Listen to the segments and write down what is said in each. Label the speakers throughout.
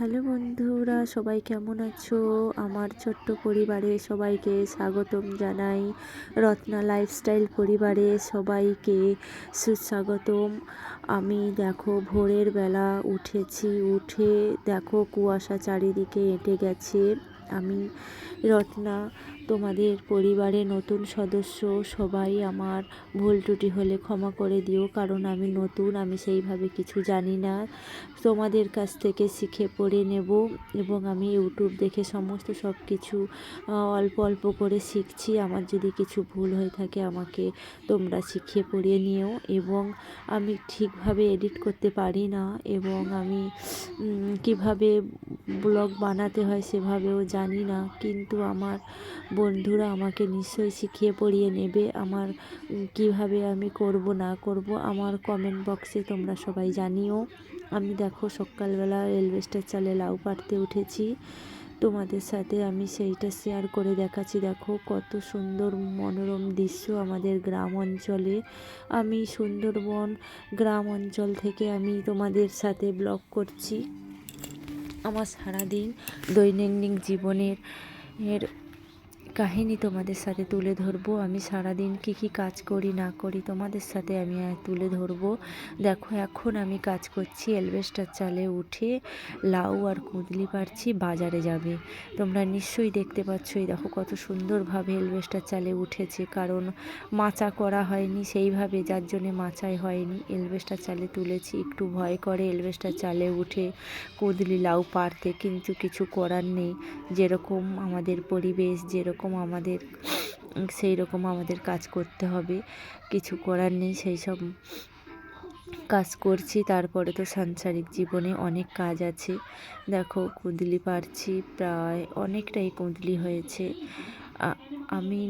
Speaker 1: Hello বন্ধুরা, সবাই কেমন আছো? আমার ছোট্ট পরিবারে সবাইকে স্বাগতম জানাই। রত্না লাইফস্টাইল পরিবারে সবাইকে সুস্বাগতম। আমি দেখো ভোরের বেলা উঠেছি, উঠে দেখো কুয়াশা চারিদিকে এঁটে গেছে। আমি রত্না তোমাদের পরিবারে নতুন সদস্য, সবাই আমার ভুল ত্রুটি হলে ক্ষমা করে দিও, কারণ আমি নতুন, আমি সেইভাবে কিছু জানি না। তোমাদের কাছ থেকে শিখে পড়ে নেব এবং আমি ইউটিউব দেখে সমস্ত সব কিছু অল্প অল্প করে শিখছি। আমার যদি কিছু ভুল হয়ে থাকে, আমাকে তোমরা শিখিয়ে পড়িয়ে নিও এবং আমি ঠিকভাবে এডিট করতে পারি না এবং আমি কীভাবে ব্লগ বানাতে হয় সেভাবেও জানি না। কিন্তু আমার বন্ধুরা আমাকে নিশ্চয়ই শিখিয়ে পড়িয়ে নেবে আমার কীভাবে আমি করব, না করব, আমার কমেন্ট বক্সে তোমরা সবাই জানিও। আমি দেখো সকালবেলা এলভেস্টার চালে লাউ পাড়তে উঠেছি। তোমাদের সাথে আমি সেইটা শেয়ার করে দেখাচ্ছি। দেখো কত সুন্দর মনোরম দৃশ্য আমাদের গ্রাম অঞ্চলে। আমি সুন্দরবন গ্রাম অঞ্চল থেকে আমি তোমাদের সাথে ব্লগ করছি। আমার সারাদিন দৈনন্দিন জীবনের, এর কাহিনী তোমাদের সাথে তুলে ধরবো। আমি সারাদিন কি কি কাজ করি, না করি তোমাদের সাথে আমি তুলে ধরবো। দেখো, এখন আমি কাজ করছি এলবেস্টার চালে উঠে লাউ আর কুঁদলি পারছি বাজারে যাবে। তোমরা নিশ্চয়ই দেখতে পাচ্ছ এই দেখো কত সুন্দরভাবে এলবেস্টার চালে উঠেছে। কারণ মাচা করা হয়নি সেইভাবে, যার জন্যে মাচাই হয়নি। এলবেস্টার চালে তুলেছি, একটু ভয় করে এলবেস্টার চালে উঠে কুঁদলি লাউ পারতে কিন্তু কিছু করার নেই। যেরকম আমাদের পরিবেশ, যেরকম রকম আমাদের সেই রকম আমাদের কাজ করতে হবে। কিছু করার নেই, সেই সব কাজ করছি। তারপরে তো সাংসারিক জীবনে অনেক কাজ আছে। দেখো, কুঁদলি পারছি, প্রায় অনেকটাই কুঁদলি হয়েছে। আমি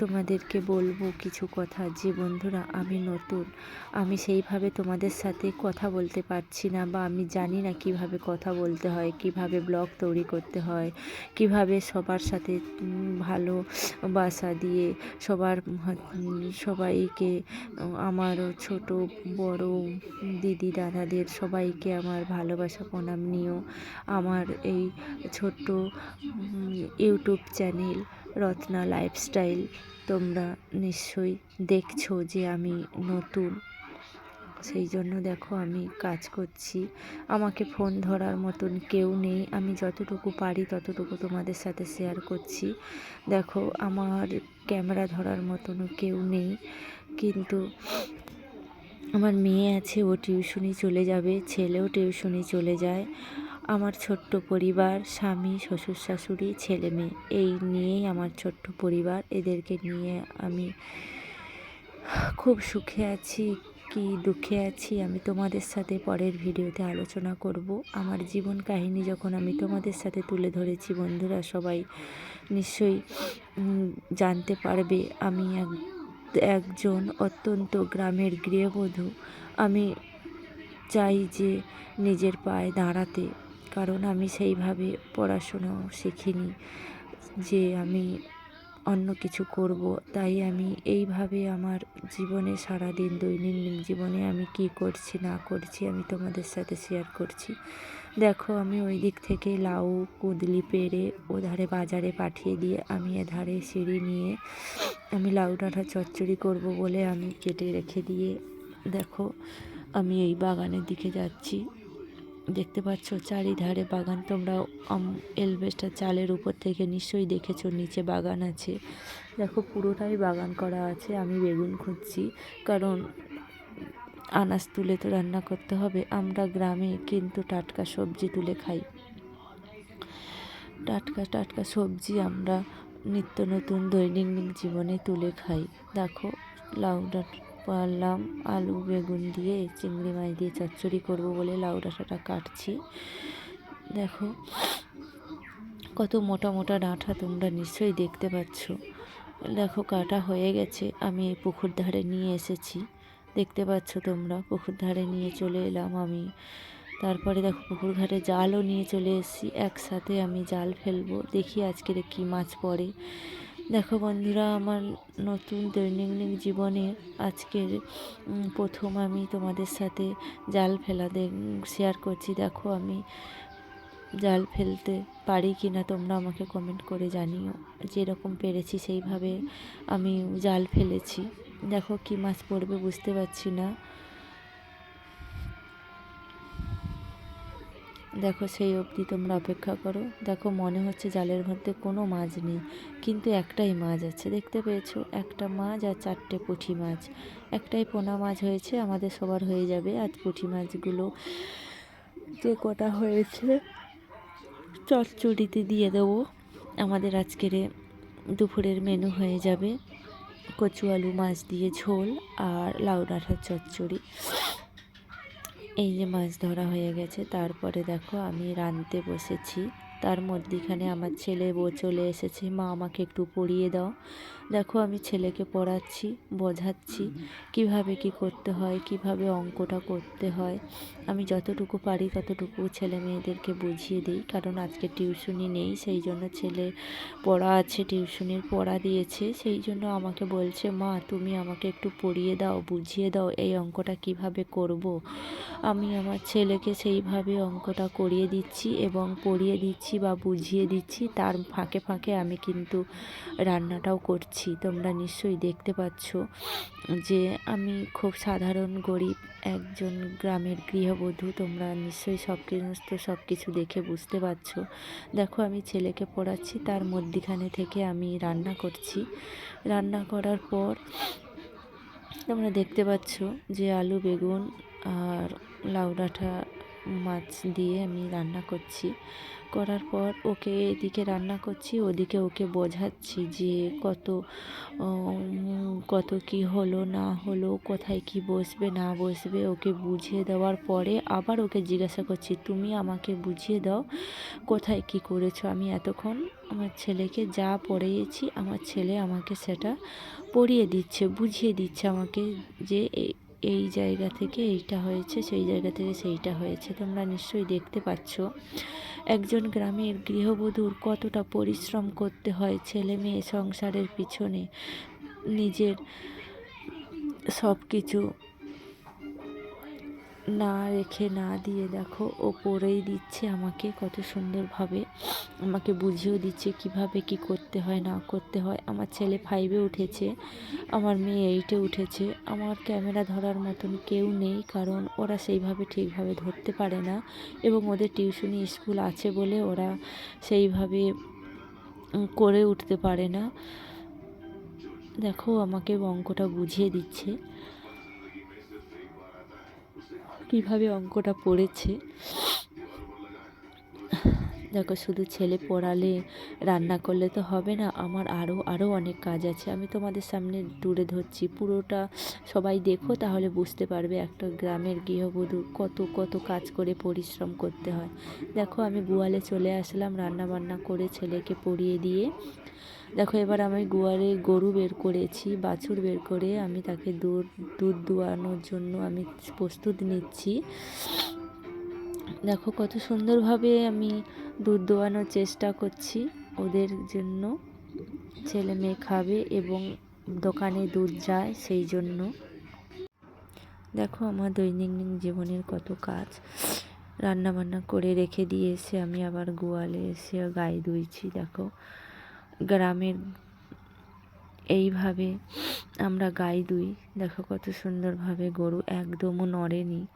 Speaker 1: তোমাদেরকে বলব কিছু কথা। যে বন্ধুরা, আমি নতুন। আমি সেইভাবে তোমাদের সাথে কথা বলতে পারছি না বা আমি জানি না কীভাবে কথা বলতে হয়, কীভাবে ব্লগ তৈরি করতে হয়, কীভাবে সবার সাথে ভালো বাসা দিয়ে সবার সবাইকে, আমার ছোট, বড় দিদি, দাদাদের সবাইকে আমার ভালোবাসা, প্রণাম নিও। আমার এই ছোট্ট ইউটিউব চ্যানেল রত্না লাইফস্টাইল তোমরা নিশ্চয়ই দেখছ যে আমি নতুন। সেই জন্য দেখো আমি কাজ করছি। আমাকে ফোন ধরার মতন কেউ নেই। আমি যতটুকু পারি ততটুকু তোমাদের সাথে শেয়ার করছি। দেখো আমার ক্যামেরা ধরার মতনও কেউ নেই। কিন্তু আমার মেয়ে আছে, ও টিউশনি চলে যাবে, ছেলেও টিউশনি চলে যায়। আমার ছোট্ট পরিবার, স্বামী, শ্বশুর, শাশুড়ি, ছেলে মেয়ে, এই নিয়েই আমার ছোট্ট পরিবার। এদেরকে নিয়ে আমি খুব সুখে আছি, কি দুঃখে আছি, আমি তোমাদের সাথে পরের ভিডিওতে আলোচনা করব। আমার জীবন কাহিনী যখন আমি তোমাদের সাথে তুলে ধরেছি, বন্ধুরা সবাই নিশ্চয়ই জানতে পারবে, আমি এক, একজন অত্যন্ত গ্রামের গৃহবধূ। আমি চাই যে নিজের পায়ে দাঁড়াতে কারণ আমি সেইভাবে পড়াশুনো শিখিনি যে আমি অন্য কিছু করব। তাই আমি এইভাবে আমার জীবনে সারাদিন দৈনন্দিন জীবনে আমি কি করছি, না করছি, আমি তোমাদের সাথে শেয়ার করছি। দেখো, আমি ওই দিক থেকে লাউ, কুঁদলি পেরে ওধারে বাজারে পাঠিয়ে দিয়ে আমি এধারে সিঁড়ি নিয়ে আমি লাউ ডাঁটা চচ্চড়ি করব বলে আমি কেটে রেখে দিয়ে দেখো, আমি এই বাগানের দিকে যাচ্ছি। দেখতে পাচ্ছ চারিধারে বাগান। তোমরা এলবেস্টার চালের উপর থেকে নিশ্চয়ই দেখেছ নিচে বাগান আছে। দেখো, পুরোটাই বাগান করা আছে। আমি বেগুন খুঁজছি, কারণ আনাজ তুলে তো রান্না করতে হবে। আমরা গ্রামে কিন্তু টাটকা সবজি তুলে খাই। টাটকা টাটকা সবজি আমরা নিত্য নতুন দৈনন্দিন জীবনে তুলে খাই। দেখো, লাউ পারলাম আলু, বেগুন দিয়ে, চিংড়ি মাছ দিয়ে চচ্চড়ি করব বলে লাউ ডাঁটাটা কাটছি। দেখো, কত মোটা মোটা ডাঁটা তোমরা নিশ্চয়ই দেখতে পাচ্ছ। দেখো, কাটা হয়ে গেছে, আমি এই পুকুর ধারে নিয়ে এসেছি। দেখতে পাচ্ছ তোমরা, পুকুর ধারে নিয়ে চলে এলাম আমি। তারপরে দেখো, পুকুর ঘাটে জালও নিয়ে চলে এসেছি। একসাথে আমি জাল ফেলব। দেখি আজকের কী মাছ পড়ে। দেখো বন্ধুরা, আমার নতুন দৈনন্দিন জীবনে আজকের প্রথম আমি তোমাদের সাথে জাল ফেলা শেয়ার করছি। দেখো আমি জাল ফেলতে পারি কি না তোমরা আমাকে কমেন্ট করে জানিও। যেরকম পেরেছি সেইভাবে আমি জাল ফেলেছি। দেখো কী মাছ পড়বে বুঝতে পারছি না। দেখো সেই অবধি তোমরা অপেক্ষা করো। দেখো মনে হচ্ছে জালের মধ্যে কোনো মাছ নেই, কিন্তু একটাই মাছ আছে, দেখতে পেয়েছ? একটা মাছ আর চারটে পুঁটি মাছ। একটাই পোনা মাছ হয়েছে, আমাদের সবার হয়ে যাবে। আর পুঁটি মাছগুলো যে কটা হয়েছে চচ্চড়িতে দিয়ে দেবো। আমাদের আজকের দুপুরের মেনু হয়ে যাবে কচু আলু, মাছ দিয়ে ঝোল আর লাউ ডাঁটার চচ্চড়ি এই যে মাছ ধরা হয়ে গেছে তারপরে দেখো আমি রাঁধতে বসেছি। তার মধ্যেখানে আমার ছেলে বউ চলে এসেছে। মা, আমাকে একটু পড়িয়ে দাও। দেখো, আমি ছেলেকে পড়াচ্ছি, বোঝাচ্ছি। কীভাবে কি করতে হয়, কীভাবে অঙ্কটা করতে হয়। আমি যতটুকু পারি ততটুকু ছেলে মেয়েদেরকে বুঝিয়ে দিই। কারণ আজকে টিউশনি নেই, সেই জন্য ছেলে পড়া আছে, টিউশনির পড়া দিয়েছে। সেই জন্য আমাকে বলছে, মা, তুমি আমাকে একটু পড়িয়ে দাও, বুঝিয়ে দাও, এই অঙ্কটা কীভাবে করব। আমি আমার ছেলেকে সেইভাবে অঙ্কটা করিয়ে দিচ্ছি এবং পড়িয়ে দিচ্ছি। বা বুঝিয়ে দিচ্ছি, তার ফাঁকে ফাঁকে আমি কিন্তু রান্নাটাও করছি। তোমরা নিশ্চয়ই দেখতে পাচ্ছ যে আমি খুব সাধারণ গরিব, একজন গ্রামের গৃহবধূ, তোমরা নিশ্চয়ই সব সমস্ত সব কিছু দেখে বুঝতে পারছ। দেখো, আমি ছেলেকে পড়াচ্ছি, তার মধ্যিখানে থেকে আমি রান্না করছি। রান্না করার পর তোমরা দেখতে পাচ্ছ যে আলু, বেগুন আর লাউ ডাঁটা মাছ দিয়ে আমি রান্না করছি। করার পর ওকে এদিকে রান্না করছি, ওদিকে ওকে বোঝাচ্ছি যে কত কত কি হলো, না হলো, কোথায় কি বসবে, না বসবে, ওকে বুঝিয়ে দেওয়ার পরে আবার ওকে জিজ্ঞাসা করছি, তুমি আমাকে বুঝিয়ে দাও, কোথায় কি করেছ? আমি এতক্ষণ আমার ছেলেকে যা পড়িয়েছি, আমার ছেলে আমাকে সেটা পড়িয়ে দিচ্ছে, বুঝিয়ে দিচ্ছে আমাকে যে এই জায়গা থেকে এইটা হয়েছে, সেই জায়গা থেকে সেইটা হয়েছে। তোমরা নিশ্চয়ই দেখতে পাচ্ছ। একজন গ্রামের গৃহবধূর কতটা পরিশ্রম করতে হয় ছেলে মেয়ে সংসারের পিছনে। নিজের সব কিছু না রেখে না দিয়ে দেখো, ও পড়েই দিচ্ছে আমাকে কত সুন্দরভাবে। আমাকে বুঝিয়েও দিচ্ছে কীভাবে কি করতে হয়, না করতে হয়। আমার ছেলে ফাইভে উঠেছে, আমার মেয়ে এইটে উঠেছে। আমার ক্যামেরা ধরার মতন কেউ নেই, কারণ ওরা সেইভাবে ঠিকভাবে ধরতে পারে না এবং ওদের টিউশনি স্কুল আছে বলে ওরা সেইভাবে করে উঠতে পারে না। দেখো, আমাকে অঙ্কটা বুঝিয়ে দিচ্ছে। কীভাবে অঙ্কটা পড়েছে। দেখো, শুধু ছেলে পড়ালে রান্না করলে তো হবে না, আমার আরও আরও অনেক কাজ আছে। আমি তোমাদের সামনে তুলে ধরছি, পুরোটা সবাই দেখো, তাহলে বুঝতে পারবে একটা গ্রামের গৃহবধূ কত কত কাজ করে পরিশ্রম করতে হয়। দেখো, আমি গোয়ালে চলে আসলাম রান্না বান্না করে ছেলেকে পড়িয়ে দিয়ে দেখো, এবার আমি গোয়ালে গরু বের করেছি, বাছুর বের করে আমি তাকে দুধ দুধ দোয়ানোর জন্য আমি প্রস্তুত নিচ্ছি। দেখো, কত সুন্দরভাবে আমি দুধ দোয়ানোর চেষ্টা করছি ওদের জন্য। ছেলে মেয়ে খাবে এবং দোকানে দুধ যায় সেই জন্য। দেখো, আমার দৈনন্দিন জীবনের কত কাজ। রান্না বান্না করে রেখে দিয়ে এসে আমি আবার গোয়ালে এসে গায়ে ধুইছি, দেখো। গ্রামের এইভাবে আমরা গাই দুই। দেখো কত সুন্দরভাবে গরু একদমও নড়েনি।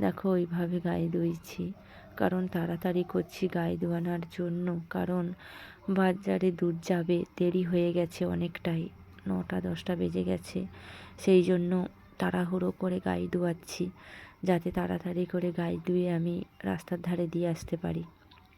Speaker 1: দেখো ওইভাবে গাই দইছি। কারণ তাড়াতাড়ি করছি গাই দোয়ানোর জন্য। কারণ বাজারে দুধ যাবে, দেরি হয়ে গেছে অনেকটাই। নটা, দশটা বেজে গেছে। সেই জন্য তাড়াহুড়ো করে গাই দোয়াচ্ছি, যাতে তাড়াতাড়ি করে গাই ধুয়ে আমি রাস্তার ধারে দিয়ে আসতে পারি।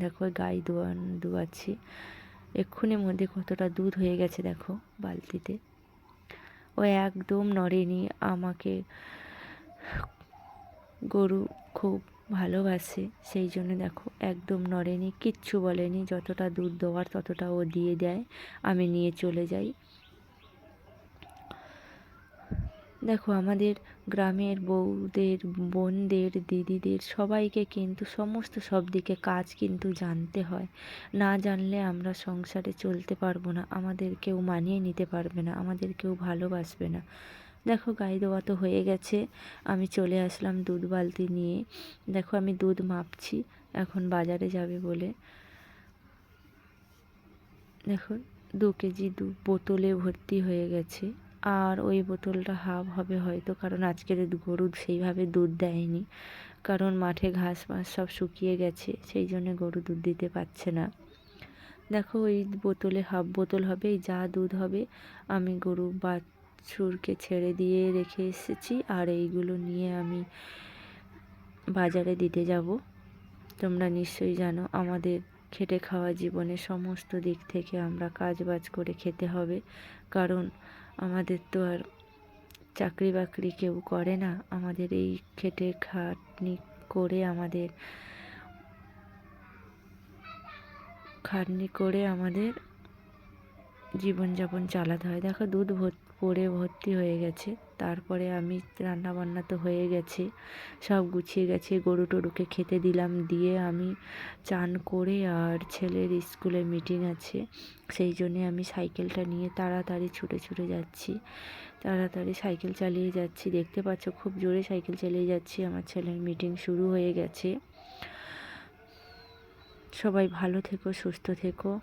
Speaker 1: দেখো গাই দোয়ান ধোয়াচ্ছি এক্ষুনির মধ্যে কতটা দুধ হয়ে গেছে দেখো বালতিতে। ও একদম নড়েনি, আমাকে গরু খুব ভালোবাসে, সেই জন্য দেখো একদম নড়েনি, কিচ্ছু বলেনি, যতটা দুধ দেওয়ার ততটা ও দিয়ে দেয়, আমি নিয়ে চলে যাই। দেখো, আমাদের গ্রামের বউদের, বোনদের, দিদিদের সবাইকে কিন্তু সমস্ত সব দিকে কাজ কিন্তু জানতে হয়। না জানলে আমরা সংসারে চলতে পারব না, আমাদের কেউ মানিয়ে নিতে পারবে না, আমাদের কেউ ভালোবাসবে না। দেখো গাই দেওয়া তো হয়ে গেছে, আমি চলে আসলাম দুধ বালতি নিয়ে। দেখো, আমি দুধ মাপছি, এখন বাজারে যাবে বলে। দেখো, দু কেজি দু বোতলে ভর্তি হয়ে গেছে। আর ওই বোতলটা হাফ হবে হয়তো, কারণ আজকের গরু সেইভাবে দুধ দেয়নি। কারণ মাঠে ঘাস মাস সব শুকিয়ে গেছে, সেই জন্য গরু দুধ দিতে পারছে না। দেখো ওই বোতলে হাফ বোতল হবে যা দুধ হবে, আমি গরু বাছুরকে ছেড়ে দিয়ে রেখে এসেছি, আর এইগুলো নিয়ে আমি বাজারে দিতে যাব। তোমরা নিশ্চয়ই জানো, আমাদের খেটে খাওয়া জীবনে সমস্ত দিক থেকে আমরা কাজ বাজ করে খেতে হবে। কারণ আমাদের তো আর চাকরি বাকরি কেউ করে না। আমাদের এই খেটে খাটনি করে আমাদের, খাটনি করে আমাদের জীবনযাপন চালাতে হয়। দেখো দুধ ভর- পড়ে ভর্তি হয়ে গেছে। তারপরে আমি রান্না বান্না তো হয়ে গেছে। সব গুছিয়ে গেছে, গরু টরুকে খেতে দিলাম। দিয়ে আমি চান করে আর ছেলের স্কুলে মিটিং আছে। সেই জন্যে আমি সাইকেলটা নিয়ে তাড়াতাড়ি ছুটে ছুটে যাচ্ছি। তাড়াতাড়ি সাইকেল চালিয়ে যাচ্ছি। দেখতে পাচ্ছ, খুব জোরে সাইকেল চালিয়ে যাচ্ছি। আমার ছেলের মিটিং শুরু হয়ে গেছে। সবাই ভালো থেকো, সুস্থ থেকো।